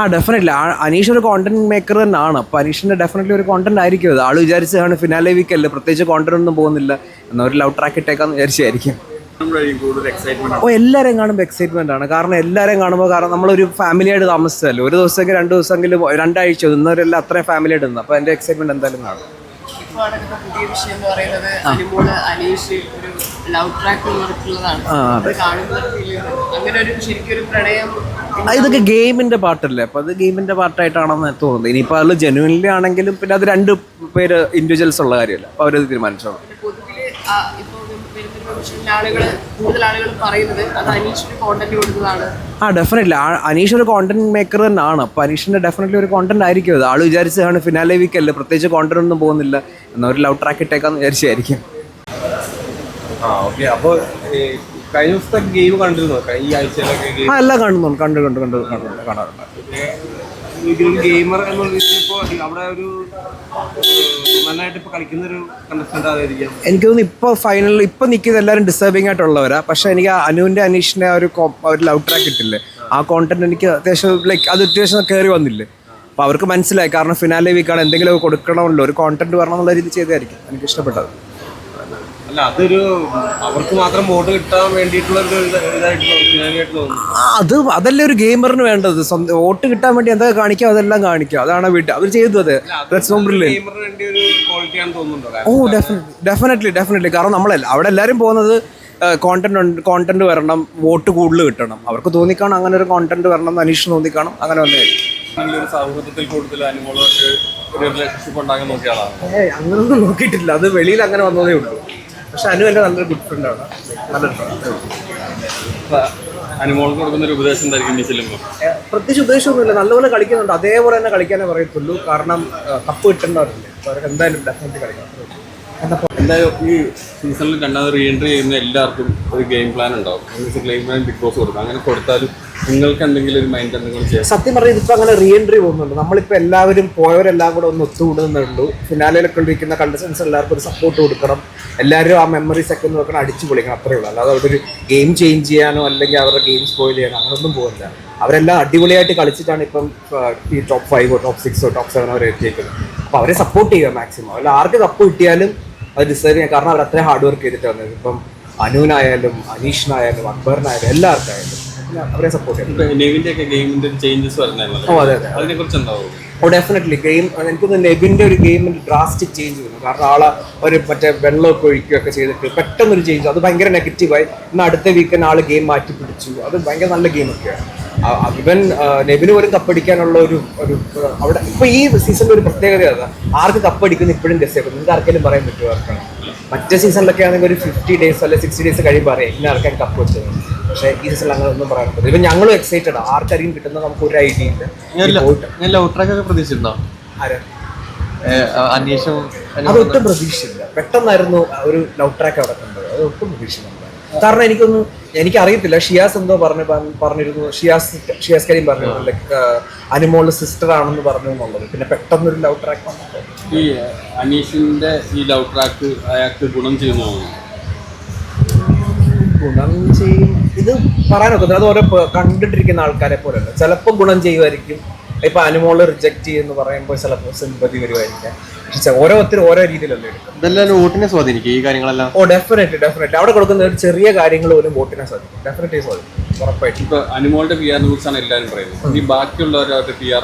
ആ ഡെഫിനറ്റ്ലി അനീഷ് ഒരു content maker തന്നെയാണ്. അപ്പോൾ അനീഷിന്റെ ഡെഫിനറ്റ്ലി ഒരു കോണ്ടന്റ് ആയിരിക്കും അത് ആൾ വിചാരിച്ചതാണ് ഫിനാലെ വീക്ക് അല്ലേ. പ്രത്യേകിച്ച് കോണ്ടന്റ് ഒന്നും പോകുന്നില്ല. എന്നാൽ ഒരു ലവ് ട്രാക്ക് ഇട്ടേക്കാന്ന് വിചാരിച്ചായിരിക്കും. ഓ എല്ലാവരെയും കാണുമ്പോൾ എക്സൈറ്റ്മെന്റ് ആണ്. കാരണം എല്ലാവരെയും കാണുമ്പോൾ കാരണം നമ്മളൊരു ഫാമിലി ആയിട്ട് താമസിച്ചതല്ലേ. ഒരു ദിവസമെങ്കിൽ രണ്ട് ദിവസമെങ്കിലും രണ്ടാഴ്ച നിന്നവരെല്ലാം അത്രയും ഫാമിലി ആയിട്ട് നിന്ന്. അപ്പോൾ എന്റെ എക്സൈറ്റ്മെന്റ് എന്തായാലും കാണും. എന്ന് ഇതൊക്കെ ഗെയിമിന്റെ പാട്ടല്ലേ? അപ്പൊ അത് ഗെയിമിന്റെ പാർട്ടായിട്ടാണെന്ന് തോന്നുന്നത് ഇനിയിപ്പോ അത് ജെനുവൻലി ആണെങ്കിലും പിന്നെ അത് രണ്ട് പേര് ഇൻഡിവിജ്വൽസ് ഉള്ള കാര്യമല്ല. അപ്പൊ അവരത് തീരുമാനിച്ചോളാം. ആ ഡെഫിനറ്റ്ലി അനീഷ് ഒരു കോണ്ടന്റ് മേക്കർ തന്നെയാണ്. അപ്പൊ അനീഷിന്റെ ഡെഫിനറ്റ്ലി ഒരു കോണ്ടന്റ് ആയിരിക്കും അത്. ആൾ വിചാരിച്ചതാണ് ഫിനാലെ വീക്ക് അല്ലേ പ്രത്യേകിച്ച് കോണ്ടന്റ് ഒന്നും പോകുന്നില്ല. എന്നാൽ ഒരു ലവ് ട്രാക്ക് ഇട്ടേക്കാന്ന് വിചാരിച്ചായിരിക്കും ആ ഓക്കെ അപ്പൊ ഈ കഴിഞ്ഞ ദിവസത്തെ ഗെയിം കണ്ടിരുന്നു? ഈ ആഴ്ചയിലൊക്കെ ആ എല്ലാം കാണുന്നുണ്ട് കണ്ടു കണ്ടു കണ്ടു കണ്ടു കാണാറുണ്ട് ഗെയിമർ എന്ന് പറയുന്നത് ഇപ്പോ അവിടെ ഒരു നന്നായിട്ട് ഇപ്പൊ കളിക്കുന്ന ഒരു കണ്ടസ്റ്റന്റ് ആയിരിക്കാം എനിക്ക് തോന്നുന്നു ഇപ്പോൾ ഫൈനലിൽ ഇപ്പോൾ നിൽക്കുന്ന എല്ലാവരും ഡിസേർവിംഗ് ആയിട്ടുള്ളവരാ. പക്ഷേ എനിക്ക് അനുവിന്റെ അനീഷിന്റെ അനീഷിന്റെ ആ ഒരു ഒരു ലവ് ട്രാക്ക് കിട്ടില്ലേ? ആ കോണ്ടന്റ് എനിക്ക് അത്യാവശ്യം ലൈക്ക് അത് അത്യാവശ്യം കയറി വന്നില്ലേ? അപ്പോൾ അവർക്ക് മനസ്സിലായി. കാരണം ഫിനാലെ വീക്കാണ് എന്തെങ്കിലും കൊടുക്കണമല്ലോ. ഒരു കോണ്ടന്റ് വരണം എന്നുള്ള രീതി ചെയ്തായിരിക്കും എനിക്ക് ഇഷ്ടപ്പെട്ടത്. അല്ല അതൊരു അവർക്ക് മാത്രം വോട്ട് കിട്ടാൻ വേണ്ടിയിട്ടുള്ള ഒരു ഇതായിട്ട് തോന്നുന്നു. അത് അതല്ലേ ഒരു ഗെയിമറിന് വേണ്ടത്? സ്വന്തം വോട്ട് കിട്ടാൻ വേണ്ടി എന്താ കാണിക്കുക? അതെല്ലാം കാണിക്കുക. അതാണ് വീട്ടിൽ അവർ ചെയ്തു അത്. ഗെയിമറിന് വേണ്ടി ഒരു തോന്നുന്നുണ്ടോ? ഓ ഡെഫിനറ്റ്ലി ഡെഫിനറ്റ്ലി കാരണം നമ്മളല്ല അവിടെ എല്ലാവരും പോകുന്നത് കോണ്ടന്റ് കോണ്ടന്റ് വരണം വോട്ട് കൂടുതൽ കിട്ടണം. അവർക്ക് തോന്നിക്കാണും അങ്ങനെ ഒരു കോണ്ടന്റ് വരണം അനീഷ് തോന്നിക്കാണും അങ്ങനെ വന്നേ. നല്ലൊരു സൗഹൃദത്തിൽ കൂടുതൽ അനുമോളായിട്ട് ഒരു റിലേഷൻഷിപ്പ് ഉണ്ടാകാൻ നോക്കിയ ആളാണ്. ഏയ് അങ്ങനൊന്നും നോക്കിയിട്ടില്ല. അത് വെളിയിൽ അങ്ങനെ വന്നതേ ഉള്ളൂ. പക്ഷെ അനു എന്റെ നല്ലൊരു ഗുഡ് ഫ്രണ്ടാണ് നല്ലൊരു. അനുമോൾക്ക് കൊടുക്കുന്ന ഒരു ഉപദേശം എന്തായിരിക്കും നീ ചെല്ലുമ്പോൾ പ്രത്യേകിച്ച് ഉപദേശമൊന്നുമില്ല. നല്ലപോലെ കളിക്കുന്നുണ്ട്. അതേപോലെ തന്നെ കളിക്കാനേ പറയത്തുള്ളൂ. കാരണം കപ്പ് കിട്ടേണ്ടവരല്ലേ. അപ്പോൾ അവർക്ക് എന്തായാലും ഡെഫിനറ്റ് കളിക്കാം എന്തായാലും ഈ സീസണിൽ രണ്ടാമത് റീ എൻട്രി ചെയ്യുന്ന എല്ലാവർക്കും ഒരു ഗെയിം പ്ലാൻ ഉണ്ടാവും. ഗെയിം പ്ലാൻ ബിഗ് ബോസ് കൊടുക്കും. അങ്ങനെ കൊടുത്താലും നിങ്ങൾക്ക് എന്തെങ്കിലും ഒരു മൈൻഡ് എന്തെങ്കിലും സത്യം പറഞ്ഞാൽ ഇതിപ്പോ അങ്ങനെ റീ എൻട്രി പോകുന്നുണ്ട്. നമ്മളിപ്പോ എല്ലാവരും പോയവരെല്ലാം കൂടെ ഒന്ന് ഒത്തുകൂടുന്നുണ്ട് ഫിനാലയിലൊക്കെ ഇരിക്കുന്ന കണ്ടസ്റ്റൻസ് എല്ലാവർക്കും ഒരു സപ്പോർട്ട് കൊടുക്കണം. എല്ലാവരും ആ മെമ്മറീസ് ഒക്കെ നോക്കണം അടിച്ചു പൊളിക്കണം അത്രേ ഉള്ളൂ. അല്ലാതെ അവരുടെ ഒരു ഗെയിം ചേഞ്ച് ചെയ്യാനോ അല്ലെങ്കിൽ അവരുടെ ഗെയിം സ്പോയിൽ ചെയ്യാനോ അങ്ങനൊന്നും പോകുന്നില്ല അവരെല്ലാം അടിപൊളിയായിട്ട് കളിച്ചിട്ടാണ് ഇപ്പം ഈ ടോപ്പ് ഫൈവോ ടോപ്പ് സിക്സോ ടോപ്പ് സെവനോ വരെ എത്തിയേക്കുന്നത്. അപ്പോൾ അവരെ സപ്പോർട്ട് ചെയ്യുക മാക്സിമം അല്ല ആർക്ക് കപ്പ് കിട്ടിയാലും അത് ഡിസേർവ് ചെയ്യാം കാരണം അവർ അത്രയും ഹാർഡ് വർക്ക് ചെയ്തിട്ട് വന്നത് ഇപ്പം അനുവിനായാലും അനീഷിനായാലും അക്ബറിനായാലും എല്ലാവർക്കായാലും. അവരെ സപ്പോർട്ട് നെവിന്റെ ഒക്കെ ഗെയിമിന്റെ ചേഞ്ചസ് ഓ അതെ അതെ അതിനെ കുറിച്ച് എന്താവും ഓ ഡെഫിനറ്റ്ലി ഗെയിം എനിക്കൊന്ന് നെബിന്റെ ഒരു ഗെയിമിൽ ഡ്രാസ്റ്റിക് ചേഞ്ച് വന്നു കാരണം ആളെ ഒരു മറ്റേ വെള്ളമൊക്കെ ഒഴിക്കുകയൊക്കെ ചെയ്തിട്ട് പെട്ടെന്നൊരു ചേഞ്ച് അത് ഭയങ്കര നെഗറ്റീവായി എന്നാൽ അടുത്ത വീക്കെൻഡ് ആൾ ഗെയിം മാറ്റി പിടിച്ചു. അത് ഭയങ്കര നല്ല ഗെയിമൊക്കെയാണ് ഇവൻ നെബിന് പോലും കപ്പടിക്കാനുള്ള ഒരു ഒരു അവിടെ ഇപ്പൊ ഈ സീസണിൽ ഒരു പ്രത്യേകത അതാ. ആർക്ക് കപ്പടിക്കുന്നു ഇപ്പോഴും ഗസ് ചെയ്യും. നിങ്ങൾക്ക് ആർക്കെങ്കിലും പറയാൻ പറ്റുമോ ആർക്കാണ്? മറ്റേ സീസണിലൊക്കെ ആണെങ്കിൽ ഒരു ഫിഫ്റ്റി ഡേയ്സ് അല്ലെങ്കിൽ സിക്സ്റ്റി ഡേയ്സ് കഴിയുമ്പോൾ പറയാം ഇന്ന ആർക്കാൻ കപ്പ് വെച്ചത്. പക്ഷേ ഈ സീസണിൽ അങ്ങനെ ഒന്നും പറയാൻ പറ്റില്ല ഇപ്പം ഞങ്ങളും എക്സൈറ്റഡ് ആർക്കായിരിക്കും കിട്ടുന്ന നമുക്ക് ഒരു ഐഡിയ ഇല്ല അതൊട്ടും ആരാ? അന്വേഷണം അത് ഒട്ടും പ്രതീക്ഷിച്ചില്ല പെട്ടെന്നായിരുന്നു ഒരു ലവ് ട്രാക്ക് അവിടെ കണ്ടത്. അത് ഒട്ടും പ്രതീക്ഷിച്ചില്ല കാരണം എനിക്കൊന്നും എനിക്കറിയത്തില്ല. ഷിയാസ് എന്തോ പറഞ്ഞു പറഞ്ഞിരുന്നു. ഷിയാസ് ഷിയാസ് കരീം പറഞ്ഞിരുന്നു. ലൈക്ക് അനുമോൾ സിസ്റ്റർ ആണെന്ന് പറഞ്ഞു എന്നുള്ളത്. പിന്നെ പെട്ടെന്നൊരു ലവ് ട്രാക്ക് ഈ അനീഷിന്റെ ഈ ലവ് ട്രാക്ക് അയാൾക്ക് ഗുണം ചെയ്യുന്നു ഗുണം ചെയ്യും. ഇത് പറയാനൊക്കത്തില്ല. അത് ഓരോ കണ്ടിട്ടിരിക്കുന്ന ആൾക്കാരെ പോലെയുണ്ട്. ചിലപ്പോൾ ഗുണം ചെയ്യുമായിരിക്കും. ഇപ്പൊ അനുമോൾ റിജക്ട് ചെയ്യുമെന്ന് പറയുമ്പോൾ ചിലപ്പോൾ സിമ്പതി വരുമായിരിക്കാം. ഓരോരുത്തരും ഓരോ രീതിയിലല്ലേ എടുക്കും ഇതെല്ലാം വോട്ടിനെ സ്വാധീനിക്കും ഈ കാര്യങ്ങളെല്ലാം. ഓ ഡെഫിനറ്റ്ലി ഡെഫിനറ്റ്ലി അവിടെ കൊടുക്കുന്ന ഒരു ചെറിയ കാര്യങ്ങൾ പോലും വോട്ടിനെ സ്വാധീനിക്കും. ഡെഫിനറ്റ്ലി സ്വാധീനിക്കും ഉറപ്പായിട്ടും. ഇപ്പൊ അനുമോളുടെ പി ആറിനെ കുറിച്ചാണ് എല്ലാവരും പറയുന്നത്. ഈ ബാക്കിയുള്ളവരുടെ പി ആർ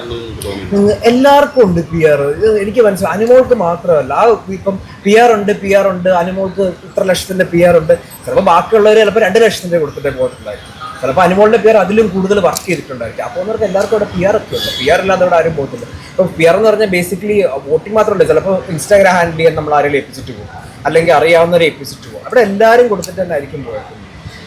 എല്ലാവർക്കും ഉണ്ട് പി ആർ എനിക്ക് മനസ്സിലായി. അനിമോൾക്ക് മാത്രമല്ല ആ ഇപ്പം പി ആർ ഉണ്ട് പി ആർ ഉണ്ട് അനിമോൾക്ക് ഇത്ര ലക്ഷത്തിന്റെ പി ആർ ഉണ്ട്. ചിലപ്പോൾ ബാക്കിയുള്ളവർ ചിലപ്പോൾ രണ്ട് ലക്ഷത്തിന്റെ കൊടുത്തിട്ടേ പോയിട്ടുണ്ടായിരിക്കും ചിലപ്പോൾ അനുമോളിന്റെ പി ആർ അതിലും കൂടുതൽ വർക്ക് ചെയ്തിട്ടുണ്ടായിരിക്കും. അപ്പോൾ അവർക്ക് എല്ലാവർക്കും അവിടെ പി ആർ ഒക്കെ ഉണ്ട്. പി ആർ ഇല്ലാതെ അവിടെ ആരും പോകത്തില്ല. ഇപ്പം പിയർ എന്ന് പറഞ്ഞാൽ ബേസിക്കലി വോട്ടിംഗ് മാത്രമല്ല ചിലപ്പോൾ ഇൻസ്റ്റാഗ്രാം ഹാൻഡിൽ ചെയ്യാൻ നമ്മൾ ആരെങ്കിലും ഏൽപ്പിച്ചിട്ട് പോകും. അല്ലെങ്കിൽ അറിയാവുന്നവരെ ഏൽപ്പിച്ചിട്ട് പോകും. അവിടെ എല്ലാവരും കൊടുത്തിട്ട് തന്നെ ആയിരിക്കും പോയത്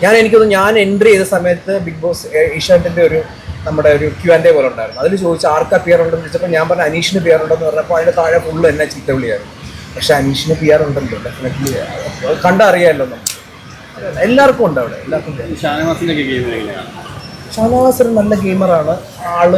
ഞാൻ എനിക്കൊന്ന് ഞാൻ എൻട്രി ചെയ്ത സമയത്ത് ബിഗ് ബോസ് ഏഷ്യാനെറ്റിന്റെ ഒരു നമ്മുടെ ഒരു ക്യു ആൻഡ് പോലെ ഉണ്ടായിരുന്നു. അതിൽ ചോദിച്ചു ആർക്കാ പിയർ ഉണ്ടെന്ന് ചോദിച്ചപ്പോൾ ഞാൻ പറഞ്ഞു അനീഷിന് പിയർ ഉണ്ടെന്ന് പറഞ്ഞപ്പോൾ അതിന്റെ താഴെ ഫുള്ള് എന്നെ ചീത്ത വിളിയായിരുന്നു പക്ഷെ അനീഷിന് പിയർ ഉണ്ടല്ലോ ഡെഫിനറ്റ്ലി കണ്ടറിയാമല്ലോ നമുക്ക്. എല്ലാവർക്കും ഉണ്ട് അവിടെ എല്ലാവർക്കും. ഷാനവാസ് ഒരു നല്ല ഗെയിമറാണ്. ആൾ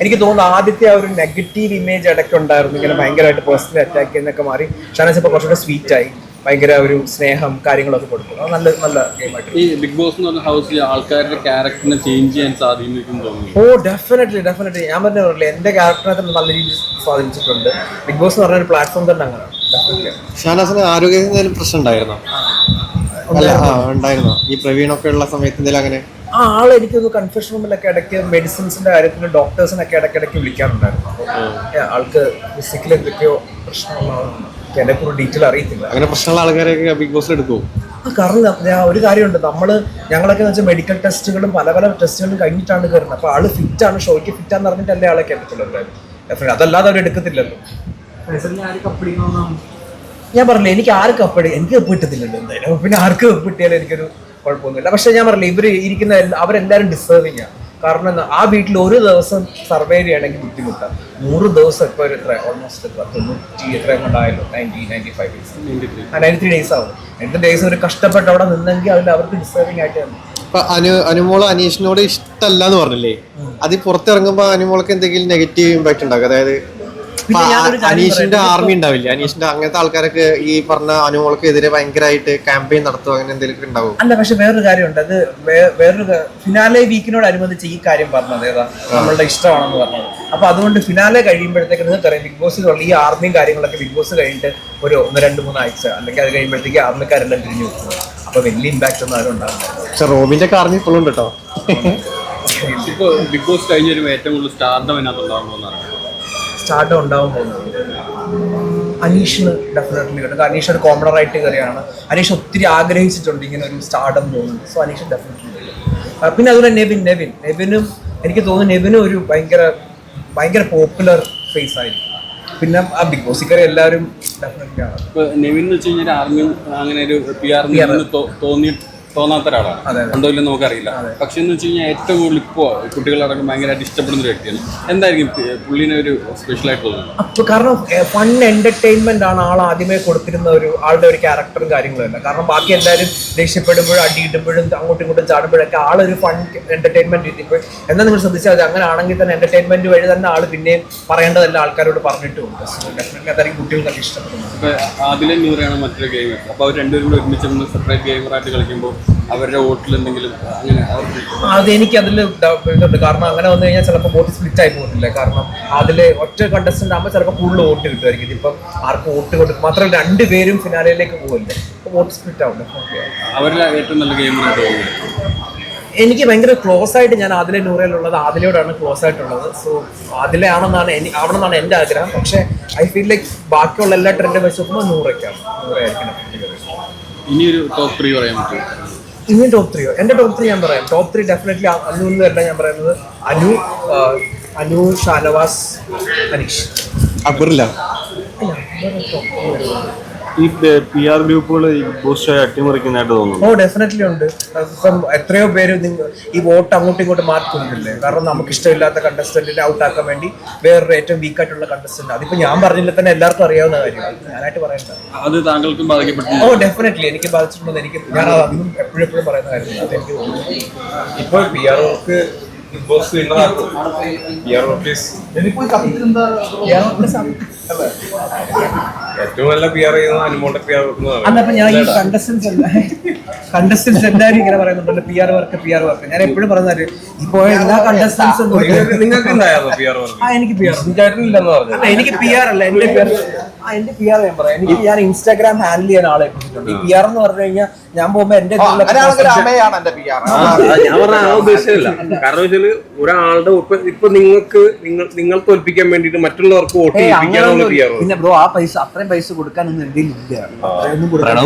എനിക്ക് തോന്നുന്നു ആദ്യത്തെ ആ ഒരു നെഗറ്റീവ് ഇമേജ് ഇടയ്ക്ക് ഉണ്ടായിരുന്നു ഇങ്ങനെ ഭയങ്കരമായിട്ട് പേഴ്സണൽ അറ്റാക്ക് എന്നൊക്കെ മാറി. ഷാനവാസ് ഇപ്പോൾ കുറച്ചുകൂടെ സ്വീറ്റ് ആയി. ഭയങ്കര ഒരു സ്നേഹം കാര്യങ്ങളൊക്കെ കൊടുക്കും അത് നല്ല നല്ല ഗെയിമായിട്ട് ഈ ബിഗ് ബോസ് എന്ന് പറഞ്ഞ ഹൗസിൽ ആൾക്കാരുടെ ക്യാരക്ടറിനെ ചേഞ്ച് ചെയ്യാൻ സാധിക്കും തോന്നുന്നു. ഓ ഡെഫിനറ്റ്ലി ഡെഫിനറ്റ്ലി ഞാൻ പറഞ്ഞ പറഞ്ഞില്ലേ എന്റെ ക്യാരക്ടറിനെ തന്നെ നല്ല രീതിയിൽ സ്വാധീനിച്ചിട്ടുണ്ട്. ബിഗ് ബോസ് എന്ന് പറഞ്ഞ ഒരു പ്ലാറ്റ്ഫോം തന്നെ അങ്ങനെ ഡെഫിനറ്റ്ലി ഷാനാസിന് ആരോഗ്യത്തിന് എന്തെങ്കിലും പ്രശ്നം ഉണ്ടായിരുന്നോ? ഉണ്ടായിരുന്നോ. ഈ പ്രവീണൊക്കെ ഉള്ള സമയത്ത് എന്തെങ്കിലും അങ്ങനെ? ആ ആൾ എനിക്കൊന്ന് കൺഫ്യൂഷൻ റൂമിലൊക്കെ ഇടയ്ക്ക് മെഡിസിൻസിന്റെ കാര്യത്തിൽ ഡോക്ടേഴ്സിനൊക്കെ ഇടയ്ക്കിടയ്ക്ക് വിളിക്കാറുണ്ടായിരുന്നു. അപ്പോൾ ആൾക്ക് ഫിസിക്കലി എന്തൊക്കെയോ പ്രശ്നമുള്ളതാണ് എനിക്ക് അതിനെക്കുറിച്ച് ഡീറ്റെയിൽ അറിയത്തില്ല. അങ്ങനെ പ്രശ്നമുള്ള ആൾക്കാരെയൊക്കെ ബിഗ് ബോസിൽ എടുക്കും? ആ കാരണം ഞാൻ ഒരു കാര്യമുണ്ട്. നമ്മൾ ഞങ്ങളൊക്കെ എന്ന് വെച്ചാൽ മെഡിക്കൽ ടെസ്റ്റുകളും പല പല ടെസ്റ്റുകളും കഴിഞ്ഞിട്ടാണ് കയറുന്നത് അപ്പോൾ ആൾ ഫിറ്റ് ആണ് ഷോയ്ക്ക് ഫിറ്റ് ആണെന്ന് പറഞ്ഞിട്ടല്ലേ ആളെ കേട്ടിട്ടുള്ളൂ. അതല്ലാതെ അവർ എടുക്കത്തില്ലല്ലോ. ഞാൻ പറഞ്ഞില്ല എനിക്ക് ആർക്കും കപ്പടി എനിക്ക് കപ്പ് കിട്ടത്തില്ലല്ലോ എന്തായാലും. പിന്നെ ആർക്ക് കപ്പ് കിട്ടിയാലും എനിക്കൊരു കുഴപ്പമൊന്നുമില്ല. പക്ഷെ ഞാൻ പറഞ്ഞില്ല ഇവർ ഇരിക്കുന്ന അവരെല്ലാരും അവരെല്ലാവരും ഡിസേർവിങ് ആണ്. കാരണം എന്താ ആ വീട്ടിൽ ഒരു ദിവസം സർവൈവ് ചെയ്യണമെങ്കിൽ ബുദ്ധിമുട്ടാണ് നൂറ് ദിവസം ഇപ്പോൾ ഒരു എത്ര ഓൾമോസ്റ്റ് എത്ര തൊണ്ണൂറ്റി എത്ര കൊണ്ടായല്ലോ നയന്റി നയന്റി ഫൈവ് ഡേയ്സ് ആ നയന്റി ത്രീ ഡേയ്സ് ആവും. നയന്റി ഡേയ്സ് ഒരു കഷ്ടപ്പെട്ട് അവിടെ നിന്നെങ്കിൽ അതിൽ അവർക്ക് ഡിസേർവിങ് ആയിട്ട് തന്നെ. ഇപ്പൊ അനു അനുമോൾ അനീഷിനോട് ഇഷ്ടമല്ല എന്ന് പറഞ്ഞില്ലേ അത് പുറത്തിറങ്ങുമ്പോൾ അനുമോൾക്ക് എന്തെങ്കിലും നെഗറ്റീവ് ഇമ്പാക്ട് ഉണ്ടാകും അതായത് അനീഷിന്റെ ആർമി ഉണ്ടാവില്ല? അനീഷിന്റെ അങ്ങനത്തെ ആൾക്കാരൊക്കെ ഈ പറഞ്ഞ അനുമോൾക്ക് എതിരെ ഭയങ്കരമായിട്ട് ക്യാമ്പയിൻ നടത്തുക അങ്ങനെ എന്തെങ്കിലും ഉണ്ടാവും? അല്ല പക്ഷെ വേറൊരു കാര്യമുണ്ട്. അത് വേറൊരു ഫിനാലെ വീക്കിനോട് അനുബന്ധിച്ച് ഈ കാര്യം പറഞ്ഞത് ഏതാ? നമ്മളുടെ ഇഷ്ടമാണെന്ന് പറഞ്ഞത്. അപ്പൊ അതുകൊണ്ട് ഫിനാലെ കഴിയുമ്പോഴത്തേക്ക് നിങ്ങൾക്ക് അറിയാം ബിഗ് ബോസിലുള്ള ഈ ആർമിയും കാര്യങ്ങളൊക്കെ ബിഗ് ബോസ് കഴിഞ്ഞിട്ട് ഒരു ഒന്ന് രണ്ട് മൂന്ന് ആഴ്ച അല്ലെങ്കിൽ അത് കഴിയുമ്പോഴത്തേക്ക് ആർമിക്കാരെല്ലാം തിരിഞ്ഞു പോകുന്നത് അപ്പൊ വലിയ ഇമ്പാക്ട് ഒന്നും ആരും ഉണ്ടാകുന്നില്ല പക്ഷെ റോബിന്റെ കാർമി ഇപ്പോഴും ഉണ്ട് കേട്ടോ ഇപ്പൊ ബിഗ് ബോസ് കഴിഞ്ഞ ഒരു ഏറ്റവും കൂടുതൽ സ്റ്റാർഡം അതിനകത്ത് ഉണ്ടാകുമെന്നാണ് സ്റ്റാർട്ട് ഉണ്ടാവും പോകുന്നത് അനീഷിന് ഡെഫിനറ്റ്ലി കിട്ടും. കാരണം അനീഷ് ഒരു കോമഡർ ആയിട്ട് കയറിയാണ്. അനീഷ് ഒത്തിരി ആഗ്രഹിച്ചിട്ടുണ്ട് ഇങ്ങനെ ഒരു സ്റ്റാർഡം തോന്നുന്നു സോ അനീഷ് ഡെഫിനറ്റ്ലി പിന്നെ അതുപോലെ നെവിൻ നെവിൻ. നെവിനും എനിക്ക് തോന്നുന്നു നെവിനും ഒരു ഭയങ്കര ഭയങ്കര പോപ്പുലർ ഫേസ് ആയിരിക്കും. പിന്നെ ആ ബിഗ് ബോസ് കയറി എല്ലാവരും ഡെഫിനറ്റ്ലി ആണ്. നെവിൻ എന്ന് വെച്ച് കഴിഞ്ഞാൽ ആർമി അങ്ങനെ ഒരു പി ആർ തോന്നി തോന്നാത്ത ഒരാളാണ് ഉണ്ടോ ഇല്ലെന്ന് നമുക്കറിയില്ല. പക്ഷെ എന്ന് വെച്ച് കഴിഞ്ഞാൽ ഏറ്റവും കൂടുതൽ ഇപ്പോൾ കുട്ടികളടക്കം ഭയങ്കരമായിട്ട് ഇഷ്ടപ്പെടുന്ന ഒരു വ്യക്തിയാണ്. എന്തായിരിക്കും പുള്ളിനെ ഒരു സ്പെഷ്യൽ ആയിട്ട് തോന്നുന്നത് കാരണം ഫൺ എന്റർടൈൻമെന്റ് ആണ് ആൾ ആദ്യമേ കൊടുത്തിരുന്ന ഒരു ആളുടെ ഒരു ക്യാരക്ടറും കാര്യങ്ങളും അല്ല. കാരണം ബാക്കി എല്ലാവരും ദേഷ്യപ്പെടുമ്പോഴും അടിയിടുമ്പോഴും അങ്ങോട്ടും ഇങ്ങോട്ടും ചാടുമ്പോഴൊക്കെ ആളൊരു ഫൺ എന്റർടൈൻമെന്റ് രീതിയിൽ എന്നാൽ നിങ്ങൾ ശ്രദ്ധിച്ചാൽ മതി അങ്ങനെ ആണെങ്കിൽ തന്നെ എന്റർടൈൻമെന്റ് വഴി തന്നെ ആൾ പിന്നെയും പറയേണ്ടതെല്ലാം ആൾക്കാരോട് പറഞ്ഞിട്ട് ഡെഫിനറ്റ്ലി അതായിരിക്കും കുട്ടികൾക്ക് ഇഷ്ടപ്പെടുന്നത്. അതിലെ നൂറാണ് മറ്റൊരു ഗെയിം അപ്പൊ അവർ രണ്ടുപേരും കൂടെ ഒരുമിച്ച് സെപ്പറേറ്റ് ഗെയിമറായിട്ട് കളിക്കുമ്പോൾ അവരുടെ വോട്ടിൽ എന്തെങ്കിലും അങ്ങനെ അതെനിക്ക് അത് എനിക്ക് അതിൽ ഇതുണ്ട്. കാരണം അങ്ങനെ വന്നു കഴിഞ്ഞാൽ ചിലപ്പോൾ വോട്ട് സ്പ്ലിറ്റ് ആയി പോകുന്നില്ല. കാരണം അതിൽ ഒറ്റ കണ്ടസ്റ്റന്റ് ആകുമ്പോൾ ചിലപ്പോൾ കൂടുതൽ വോട്ട് കിട്ടുമായിരിക്കും ഇതിപ്പം ആർക്ക് വോട്ട് കൊടുക്കും മാത്രമല്ല രണ്ടുപേരും ഫിനാലയിലേക്ക് പോകില്ലേ അപ്പോൾ വോട്ട് സ്പ്ലിറ്റ് ആവും. അവരിൽ ഏറ്റവും നല്ല തോന്നുന്നത് എനിക്ക് ഭയങ്കര ക്ലോസ് ആയിട്ട് ഞാൻ ആദിലെ നൂറയിലുള്ളത് ആദിലയോടാണ് ക്ലോസ് ആയിട്ടുള്ളത്. സോ ആദിലെ ആണെന്നാണ് എനി ആവണമെന്നാണ് എന്റെ ആഗ്രഹം. പക്ഷേ ഐ ഫീൽ ലൈക്ക് ബാക്കിയുള്ള എല്ലാ ട്രെൻഡും വെച്ച് നോക്കുമ്പോൾ നൂറൊക്കെയാണ്. നൂറായിരിക്കണം. ഇനിയൊരു ടോപ്പ് ത്രീ പറയാൻ പറ്റും ഇനി ടോപ്പ് ത്രീയോ എന്റെ ടോപ്പ് ത്രീ ഞാൻ പറയാം. ടോപ്പ് ത്രീ ഡെഫിനറ്റ്ലി അനു എന്ന് തന്നെ ഞാൻ പറയുന്നത് അനു അനു ഷാനവാസ് അനീഷ്. അക്ബറില്ല ഈ പി ആർ ഗ്രൂപ്പുകൾ ബൂസ്റ്റ് അട്ടിമറിക്കുന്നതായിട്ട് തോന്നുന്നു. ഓ ഡെഫിനറ്റ്ലി ഉണ്ട്. ഇപ്പം എത്രയോ പേര് ഈ വോട്ട് അങ്ങോട്ടും ഇങ്ങോട്ടും മാറ്റുന്നില്ലേ കാരണം നമുക്ക് ഇഷ്ടമില്ലാത്ത കണ്ടസ്റ്റന്റിനെ ഔട്ട് ആക്കാൻ വേണ്ടി വേറൊരു ഏറ്റവും വീക്ക് ആയിട്ടുള്ള കണ്ടസ്റ്റന്റ് അതിപ്പോ ഞാൻ പറഞ്ഞില്ല തന്നെ എല്ലാവർക്കും അറിയാവുന്ന കാര്യമാണ് ഞാനായിട്ട് പറയേണ്ടത് അത് താങ്കൾക്കും ബാധിക്കപ്പെട്ടു ഓ ഡെഫിനറ്റ്ലി എനിക്ക് ബാധിച്ചിട്ടുണ്ടെന്ന് എനിക്ക് ഞാൻ അന്നും എപ്പോഴും എപ്പോഴും പറയുന്ന കാര്യമാണ്. അതെനിക്ക് തോന്നുന്നു. ഇപ്പോൾ പി ആർ ഒക്ക് ബിഗ് ബോസ് ഓഫീസ് ഏറ്റവും നല്ല പി ആർ ചെയ്യുന്നത് അനുമോളുടെ പി ആർ ഞാൻ ഈ കണ്ടസ്റ്റൻസ് കണ്ടസ്റ്റൻസ് എല്ലാവരും ഇങ്ങനെ പറയുന്നുണ്ടല്ലോ P R work P R work ഞാൻ എപ്പോഴും പറയുന്നത് ഇപ്പോ എല്ലാ കണ്ടസ്റ്റൻസും നിങ്ങൾക്ക് ഉണ്ടായിരുന്നു പി ആർ വർക്ക് ആ എനിക്ക് പി ആർ എനിക്ക് പി ആർ അല്ല എന്റെ പി ആർ എന്റെ പി ആർ ഞാൻ പറയാം. എനിക്ക് ഞാൻ ഇൻസ്റ്റാഗ്രാം ഹാൻഡിൽ ചെയ്യാൻ ആളെ ഏൽപ്പിച്ചിട്ടുണ്ട്. ഈ പി ആർ എന്ന് പറഞ്ഞു കഴിഞ്ഞാൽ ഞാൻ പോകുമ്പോ എന്റെ ഞാൻ പറഞ്ഞ ആ ഉദ്ദേശമില്ല. കാരണം വെച്ചാൽ ഒരാളുടെ ഇപ്പൊ ഇപ്പൊ നിങ്ങൾക്ക് നിങ്ങൾ നിങ്ങൾ തോൽപ്പിക്കാൻ വേണ്ടിട്ട് മറ്റുള്ളവർക്ക് വോട്ട് ചെയ്യിപ്പിക്കാനുള്ള പി ആർ പിന്നെ ബ്രോ ആ പൈസ അത്രയും പൈസ കൊടുക്കാനൊന്നും എന്തെങ്കിലും ഇല്ല അത്രയൊന്നും കൊടുക്കാൻ